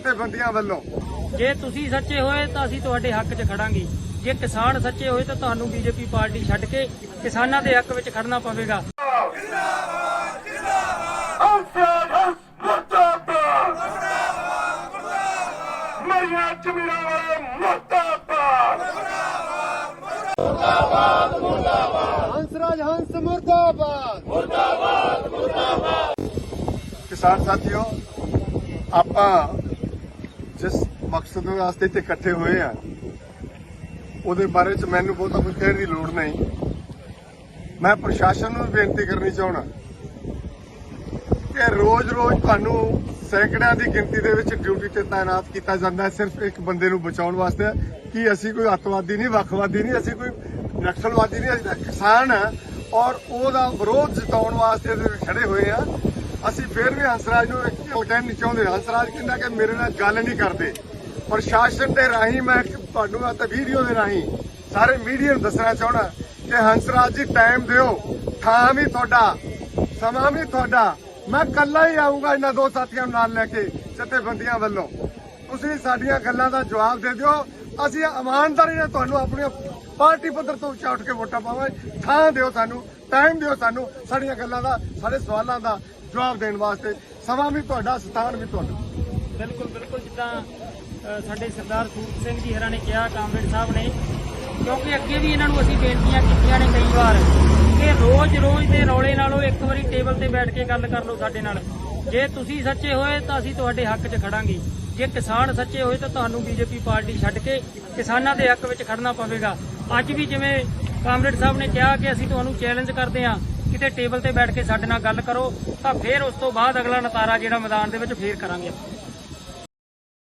ਜਥੇਬੰਦੀਆਂ ਵੱਲੋਂ। ਜੇ ਤੁਸੀਂ ਸੱਚੇ ਹੋਏ ਤਾਂ ਅਸੀਂ ਤੁਹਾਡੇ ਹੱਕ 'ਚ ਖੜਾਂਗੇ। ਜੇ ਕਿਸਾਨ ਸੱਚੇ ਹੋਏ ਤਾਂ ਤੁਹਾਨੂੰ ਬੀਜੇਪੀ ਪਾਰਟੀ ਛੱਡ ਕੇ ਕਿਸਾਨਾਂ ਦੇ ਹੱਕ ਵਿੱਚ ਖੜਨਾ ਪਵੇਗਾ। ਕਿਸਾਨ ਸਾਥੀਓ ਆਪਾਂ ਜਿਸ ਮਕਸਦ ਵਾਸਤੇ ਇੱਥੇ ਇਕੱਠੇ ਹੋਏ ਆ, ਉਹਦੇ ਬਾਰੇ ਚ ਮੈਨੂੰ ਬਹੁਤਾ ਕੁਝ ਕਹਿਣ ਦੀ ਲੋੜ ਨਹੀਂ। ਮੈਂ ਪ੍ਰਸ਼ਾਸਨ ਨੂੰ ਵੀ ਬੇਨਤੀ ਕਰਨੀ ਚਾਹਣਾ ਕਿ ਰੋਜ਼-ਰੋਜ਼ ਤੁਹਾਨੂੰ ਸੈਂਕੜਿਆਂ ਦੀ ਗਿਣਤੀ ਦੇ ਵਿੱਚ ਡਿਊਟੀ ਤੇ ਤਾਇਨਾਤ ਕੀਤਾ ਜਾਂਦਾ ਹੈ, ਸਿਰਫ ਇੱਕ ਬੰਦੇ ਨੂੰ ਬਚਾਉਣ ਵਾਸਤੇ। ਕਿ ਅਸੀਂ ਕੋਈ ਅੱਤਵਾਦੀ ਨਹੀਂ, ਵੱਖਵਾਦੀ ਨਹੀਂ, ਅਸੀਂ ਕੋਈ ਨਕਸਲਵਾਦੀ ਨਹੀਂ, ਅਸੀਂ ਤਾਂ ਕਿਸਾਨ ਆ ਔਰ ਉਹਦਾ ਵਿਰੋਧ ਜਤਾਉਣ ਵਾਸਤੇ ਖੜੇ ਹੋਏ ਆ। ਅਸੀਂ ਫਿਰ ਵੀ ਹੰਸਰਾਜ ਨੂੰ ਇੱਕ ਗੱਲ ਕਹਿਣੀ ਨਹੀਂ ਚਾਹੁੰਦੇ। ਹੰਸਰਾਜ ਕਹਿੰਦਾ ਕਿ ਮੇਰੇ ਨਾਲ ਗੱਲ ਨਹੀਂ ਕਰਦੇ। ਪ੍ਰਸ਼ਾਸਨ ਦੇ ਰਾਹੀਂ ਮੈਂ ਤੁਹਾਨੂੰ ਆ ਤਾਂ ਵੀਡੀਓ ਦੇ ਰਾਹੀਂ ਸਾਰੇ ਮੀਡੀਆ ਨੂੰ ਦੱਸਣਾ ਚਾਹਣਾ ਕਿ ਹੰਸਰਾਜ ਜੀ ਟਾਈਮ ਦਿਓ। ਥਾਂ ਵੀ ਤੁਹਾਡਾ, ਸਮਾਂ ਵੀ ਤੁਹਾਡਾ। ਮੈਂ ਕੱਲਾ ਹੀ ਆਉਂਗਾ ਇਹਨਾਂ ਦੋ ਸਾਥੀਆਂ ਨੂੰ ਨਾਲ ਲੈ ਕੇ ਜਥੇਬੰਦੀਆਂ ਵੱਲੋਂ। ਤੁਸੀਂ ਸਾਡੀਆਂ ਗੱਲਾਂ ਦਾ ਜਵਾਬ ਦੇ ਦਿਓ। ਅਸੀਂ ਇਮਾਨਦਾਰੀ ਨਾਲ ਤੁਹਾਨੂੰ ਆਪਣੀਆਂ ਪਾਰਟੀ ਪੱਧਰ ਤੋਂ ਉੱਚਾ ਉੱਠ ਕੇ ਵੋਟਾਂ ਪਾਵਾਂਗੇ। ਥਾਂ ਦਿਓ ਸਾਨੂੰ ਟਾਈਮ ਦਿਓ ਸਾਨੂੰ। ਸਾਡੀਆਂ ਗੱਲਾਂ ਦਾ, ਸਾਡੇ ਸਵਾਲਾਂ ਦਾ ਜਵਾਬ ਦੇਣ ਵਾਸਤੇ ਸਮਾਂ ਵੀ ਤੁਹਾਡਾ, ਸਥਾਨ ਵੀ ਤੁਹਾਡਾ। ਬਿਲਕੁਲ ਬਿਲਕੁਲ, ਜਿੱਦਾਂ ਸਾਡੇ ਸਰਦਾਰ ਸੂਰਜ ਸਿੰਘ ਜੀ ਹਰਾਂ ਨੇ ਕਿਹਾ, ਕਾਮਰੇਡ ਸਾਹਿਬ ਨੇ, ਕਿਉਂਕਿ ਅੱਗੇ ਵੀ ਇਹਨਾਂ ਨੂੰ ਅਸੀਂ ਬੇਨਤੀਆਂ ਕੀਤੀਆਂ ਨੇ ਕਈ ਵਾਰ, ਕਿ ਰੋਜ਼-ਰੋਜ਼ ਦੇ ਰੌਲੇ ਨਾਲੋਂ ਇੱਕ ਵਾਰੀ ਟੇਬਲ ਤੇ ਬੈਠ ਕੇ ਗੱਲ ਕਰ ਲਓ ਸਾਡੇ ਨਾਲ। ਜੇ ਤੁਸੀਂ ਸੱਚੇ ਹੋਏ, ਤਾਂ ਅਸੀਂ ਤੁਹਾਡੇ ਹੱਕ 'ਚ ਖੜਾਂਗੇ। ਜੇ ਕਿਸਾਨ ਸੱਚੇ ਹੋਏ, ਤਾਂ ਤੁਹਾਨੂੰ ਬੀਜੇਪੀ ਪਾਰਟੀ ਛੱਡ ਕੇ ਕਿਸਾਨਾਂ ਦੇ ਹੱਕ ਵਿੱਚ ਖੜਨਾ ਪਵੇਗਾ। ਅੱਜ ਵੀ ਜਿਵੇਂ ਕਾਮਰੇਡ ਸਾਹਿਬ ਨੇ ਕਿਹਾ ਕਿ ਅਸੀਂ ਤੁਹਾਨੂੰ ਚੈਲੰਜ ਕਰਦੇ ਹਾਂ। ਕਿਤੇ ਟੇਬਲ ਤੇ ਬੈਠ ਕੇ ਸਾਡੇ ਨਾਲ ਗੱਲ ਕਰੋ, ਤਾਂ ਫਿਰ ਉਸ ਤੋਂ ਬਾਅਦ ਅਗਲਾ ਨਤਾਰਾ ਜਿਹੜਾ ਮੈਦਾਨ ਦੇ ਵਿੱਚ ਫੇਰ ਕਰਾਂਗੇ